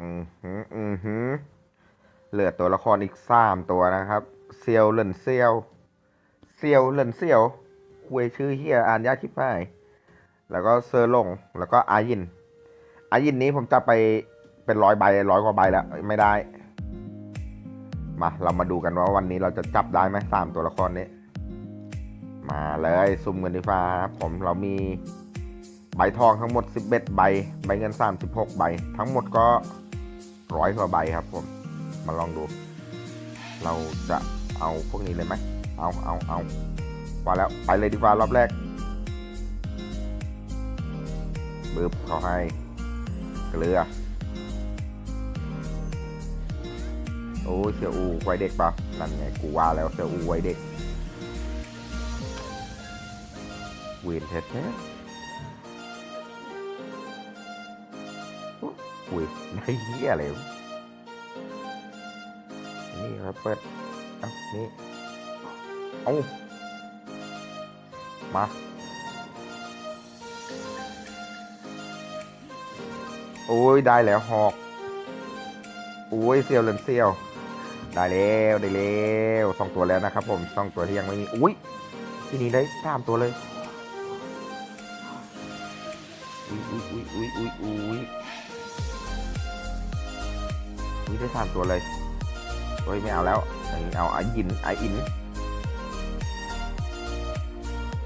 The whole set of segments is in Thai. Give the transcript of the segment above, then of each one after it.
อือหืออือหือเหลือตัวละครอีกสามตัวนะครับ เซียวเหลินเซียว เซียวเหลินเซียวคุยชื่อเฮียอ่านยากชิบหายแล้วก็เซอร์ลง แล้วก็อายิน อายินนี้ผมจะไปเป็นร้อยใบร้อยกว่าใบแล้ว ไม่ได้ มาเรามาดูกันว่าวันนี้เราจะจับได้ไหมสามตัวละครนี้ มาเลยซุ่มเงินดีฟ้าครับผมเรามีใบทองทั้งหมด 11 ใบ ใบเงิน 36 ใบ ทั้งหมดก็ ร้อยกว่าใบครับผม มาลองดู เราจะเอาพวกนี้เลยไหม เอาเอาเอาว่าแล้วไปเลยดีฟ้ารอบแรกบึบเขาให้ เกลือ โอ้เสียอูไว้เด็กปะนั่นไงกูว่าแล้วเสียอูไว้เด็กเวนแท้ๆ อุ๊ยอุ้ยได้เหี้ยอะไรนี่ครับเปิดอ้านี่เอามาโอ้ยได้แล้วหอกโอ้ยเซียวเลนเซียว ได้แล้วได้แล้วสองตัวแล้วนะครับ ผมสองตัวที่ยังไม่มีอุ้ยที่นี้ได้สามตัวเลยอุ้ยอุ้ยอุ้ยอุ้ยอุ้ยอุ้ย อุ้ยได้สามตัวเลยเฮ้ยไม่เอาแล้วอันนี้เอาไออินไออิน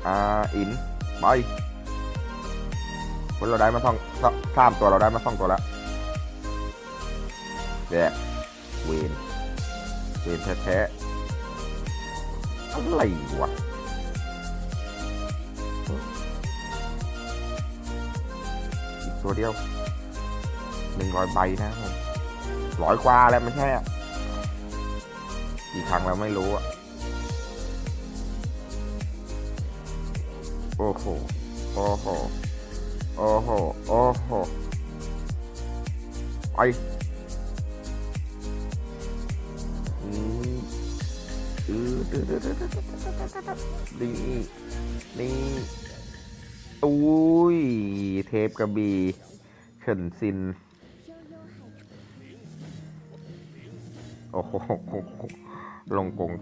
อ่าอินไปคนเราได้มาสองสามตัวเราได้มาสองตัวแล้วแย่เวนเวนแท้ๆอะไรวะอีกตัวเดียวหนึ่งร้อยใบนะครับผม ร้อยกว่าแล้วไม่ใช่อะกี่ครั้งแล้วไม่รู้อะ โอ้โห โอ้โห โอ้โห โอ้โหไปอือือดื้อดื้อดื้อดื้อดื้อดื้อนี่นี่อุ้ย เทปกระบี่เฉินซิน โอ้โหลงปง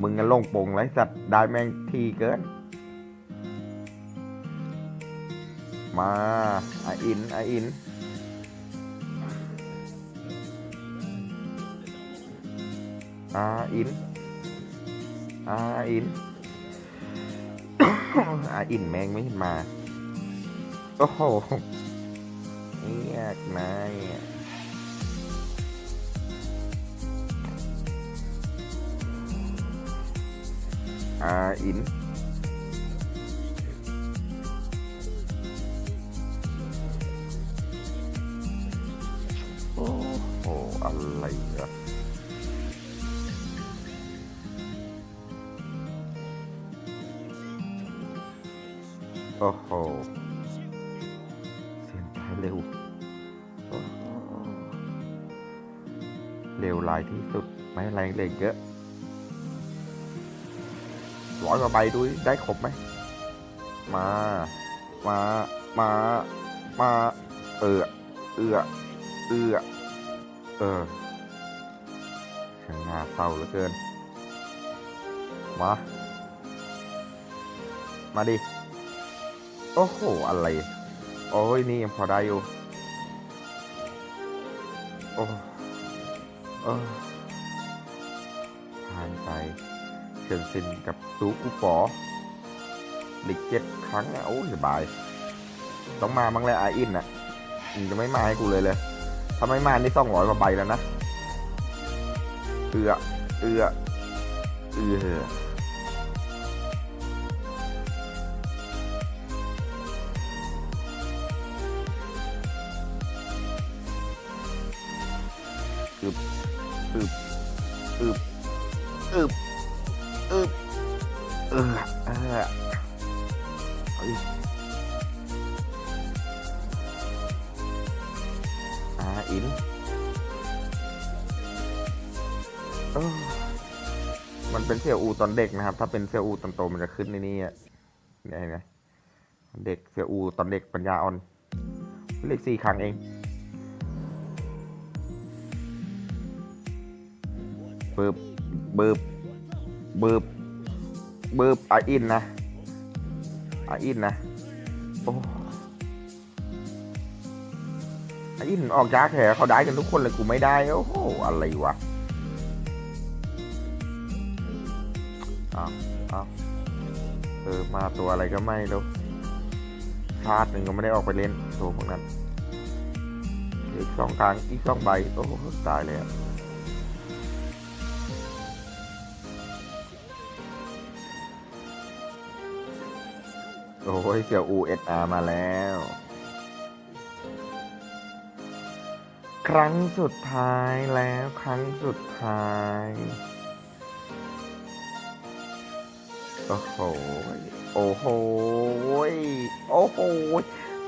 มึงกันลงปงไรสัตว์ได้แม่งทีเกิน มาอาอินอาอินอาอินอาอินอาอินแมงไม่เห็นมา โอ้โหเอียกนาย อาอินโอ้โหอะไรอะโอ้โห เสียงตายเร็ว เร็วลายที่สุด ไม่แรงเหล็กเยอะ ร้อยกว่าใบดูดิได้ครบไหมมา มา มา มา เออเอือเอือเออช่างน่าเศร้าเหลือเกิน มา มาดิ โอ้โห อะไร โอ้ย นี่ยังพอได้อยู่ โอ้เออผ่านไป เชิญซินกับตูกูปอหลีกเจ็ดครั้งอะโอ้ยสบาย ต้องมาบ้างแล้วอาอินอะมึงจะไม่มาให้กูเลยเลยถ้าไม่มานี่ต้องร้อยกว่าใบแล้วนะเอือเอือเอืออึบอึบอึบอึบอึบ เออเออเอออาอินเออมันเป็นเซลล์อูตอนเด็กนะครับ ถ้าเป็นเซลล์อูตอนโตมันจะขึ้นในนี้อะเห็นไหมเด็กเซลล์อูตอนเด็กปัญญาอ่อนเลขสี่ครั้งเองเบิบเบิบ บึบบึบอาอินนะอาอินนะโอ้อาอินออกยากแถเขาได้กันทุกคนเลยกูไม่ได้โอ้โหอะไรวะอ้าวอ้าวเออมาตัวอะไรก็ไม่รู้ชาติหนึ่งก็ไม่ได้ออกไปเล่นตัวพวกนั้นอีกสองครั้งอีกสองใบโอ้โหตายเลยอะ โอ้ยเสี่ยว USR มาแล้ว ครั้งสุดท้ายแล้วครั้งสุดท้าย โอ้โห โอ้โห โอ้โห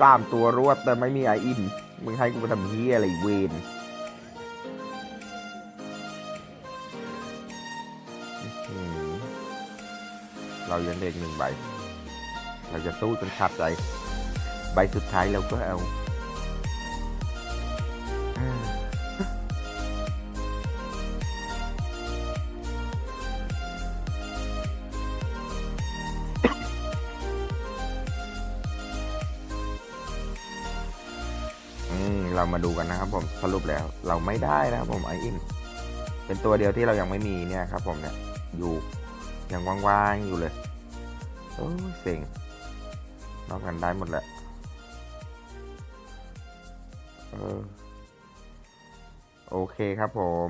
สามตัวรวดแต่ไม่มีไออิน มึงให้กูไปทำเฮียอะไรเวนเรายังเด็กหนึ่งใบ เราจะสู้จนขาดใจ ใบสุดท้ายเราก็เอาอืมเรามาดูกันนะครับผมสรุปแล้ว เราไม่ได้นะครับผมไออินเป็นตัวเดียวที่เรายังไม่มีเนี่ยครับผมเนี่ยอยู่ยังว่างๆอยู่เลยโอ้ยเซ็ง นอกกันได้หมดแหละ เออ โอเคครับผม